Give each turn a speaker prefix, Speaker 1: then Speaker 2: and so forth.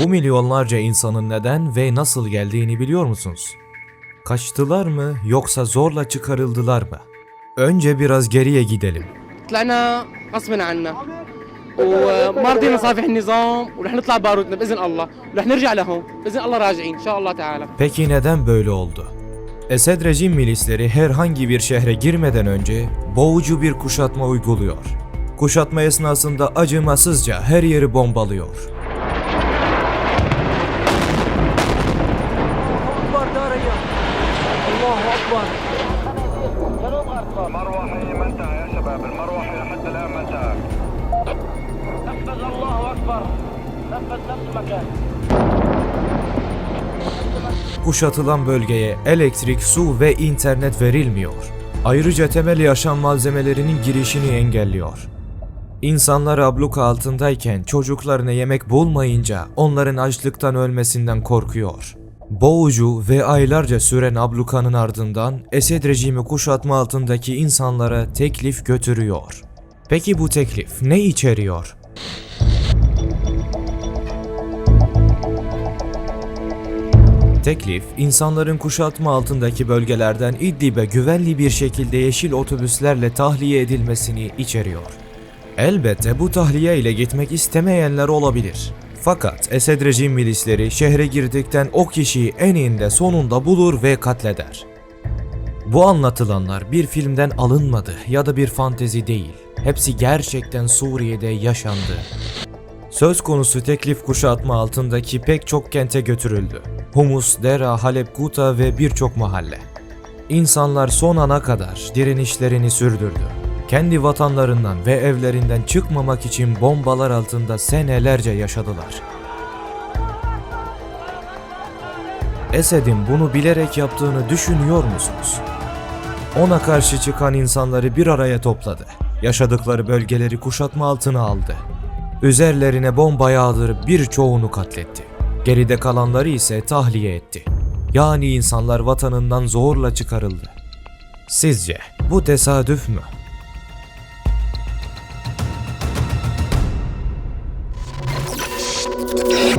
Speaker 1: Bu milyonlarca insanın neden ve nasıl geldiğini biliyor musunuz? Kaçtılar mı yoksa zorla çıkarıldılar mı? Önce biraz geriye gidelim.
Speaker 2: طلعنا غصبا عنا وما رضينا نصافح النظام ورح نطلع بارودنا باذن الله ورح نرجع لهون باذن الله راجعين ان شاء الله تعالى
Speaker 1: Peki neden böyle oldu? Esed rejim milisleri herhangi bir şehre girmeden önce boğucu bir kuşatma uyguluyor. Kuşatma esnasında acımasızca her yeri bombalıyor.
Speaker 3: اكبر داريا الله اكبر
Speaker 4: مروحي ما انتهى يا شباب المروحي لحد الان ما انتهى نفذ الله اكبر نفذ نفس المكان
Speaker 1: Kuşatılan bölgeye elektrik, su ve internet verilmiyor. Ayrıca temel yaşam malzemelerinin girişini engelliyor. İnsanlar abluka altındayken çocuklarına yemek bulmayınca onların açlıktan ölmesinden korkuyor. Boğucu ve aylarca süren ablukanın ardından Esed rejimi kuşatma altındaki insanlara teklif götürüyor. Peki bu teklif ne içeriyor? Teklif, insanların kuşatma altındaki bölgelerden İdlib'e güvenli bir şekilde yeşil otobüslerle tahliye edilmesini içeriyor. Elbette bu tahliye ile gitmek istemeyenler olabilir. Fakat Esed rejim milisleri şehre girdikten o kişiyi eninde sonunda bulur ve katleder. Bu anlatılanlar bir filmden alınmadı ya da bir fantezi değil. Hepsi gerçekten Suriye'de yaşandı. Söz konusu teklif kuşatma altındaki pek çok kente götürüldü. Humus, Dera, Halep, Guta ve birçok mahalle. İnsanlar son ana kadar direnişlerini sürdürdü. Kendi vatanlarından ve evlerinden çıkmamak için bombalar altında senelerce yaşadılar. Esed'in bunu bilerek yaptığını düşünüyor musunuz? Ona karşı çıkan insanları bir araya topladı. Yaşadıkları bölgeleri kuşatma altına aldı. Üzerlerine bomba yağdırıp birçoğunu katletti. Geride kalanları ise tahliye etti. Yani insanlar vatanından zorla çıkarıldı. Sizce bu tesadüf mü? left.